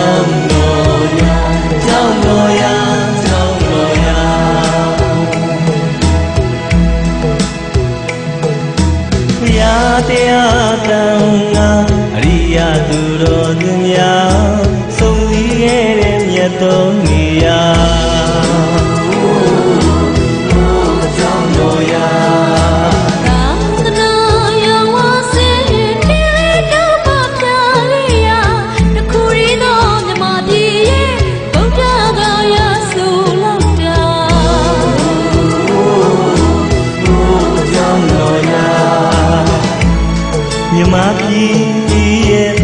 Amen. မြမပြည်ရဲ့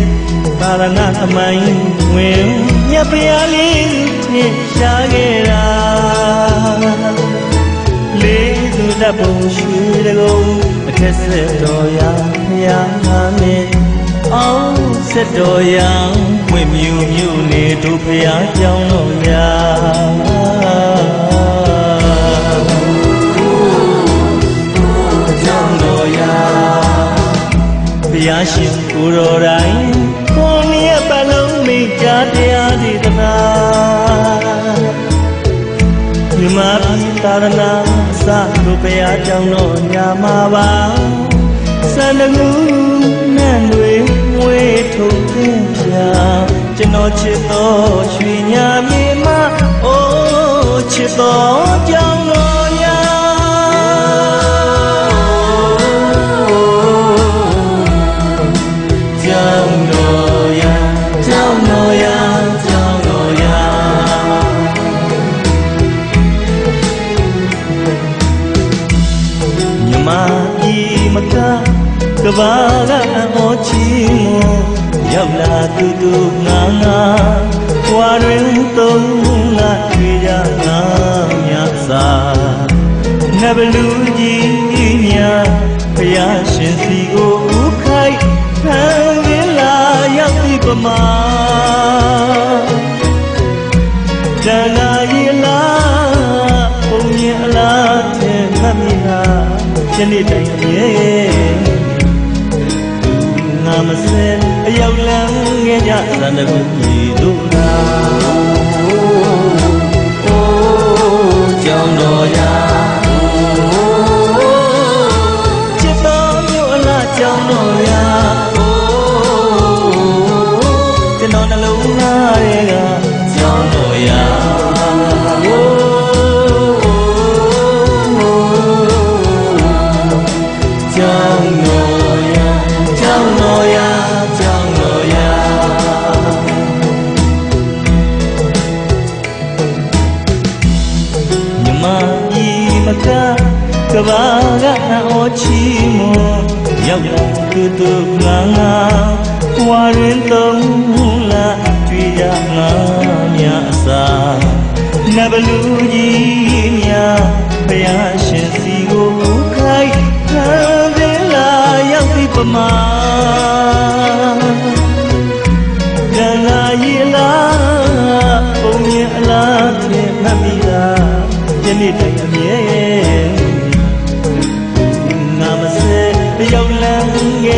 သာရဏသမိုင်းဝင်မြတ်ဖျားလေးထင်ရှားခဲ့တာလေးသူတပ်ပုံရွှေတကုံအထက်ဆက်တော်ရာဖျားမင်းအောင်ဆက်တော်ရာဝိမြူမြူနေတို့ဖျားကြောင်းတော်ရာ ဘုရားရှင်ကိုယ်တော်တိုင်ကိုယ်မြတ်ပလုံးမိကြားတရားဒေသနာမြမပြည်သာရဏအစတို့ဘုရားကြောင့်တော်ညာမှာပါစန္ဒကူနန့်တွေဝေးထုတ်သင်ပြကျွန်တော်ချစ်တော်ရွှေညာမြေမအိုးချစ်တော်ကြောင့် ကဘာကအမောချီမောရောက်လာသူသူငါငါဘွာတွင်သုံးငါတွေ့ကြငါမြတ်စာနဘလူကြီးများဘုရားရှင်စီကိုဥခိုက်ခံရလာရောက်ဒီပမာတဏှာရလာပုံမြင်အလားတဲ့မှတ်မိလားယနေ့တိုင်ရဲ့ငါ မစဲအရောက်လမ်းငယ်ကြသံတကူကြီးတို့သာ ဘာကအောချီမောရောက်လာသူသူလာငါဝါရင်သုံးလာတွေ့ရငါမြအစာနဘလူကြီးများဘုရား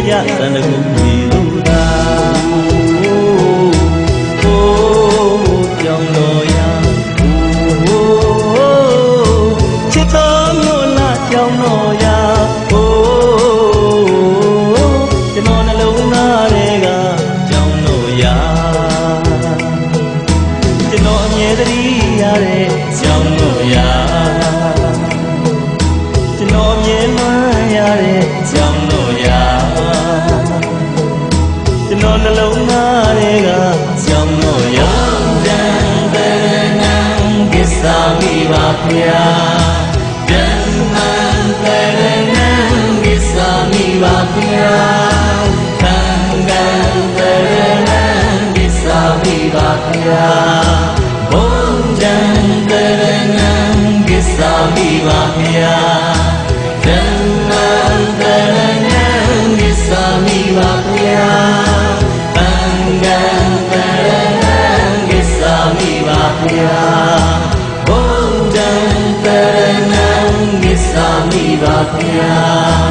မ်းခဲ့ကြ န်တော်နှလုံးသားတွေကကြောင်းလို့ရတန်တဲ့နံကိစ္စမိပါဗျာတန်မန်တဲ့နံကိစ္စမိပါဗျာတန်ကန်တဲ့နံကိစ္စမိပါဗျာဘုံတန်တဲ့နံကိစ္စမိပါဗျာတန်မန် ဘုံတ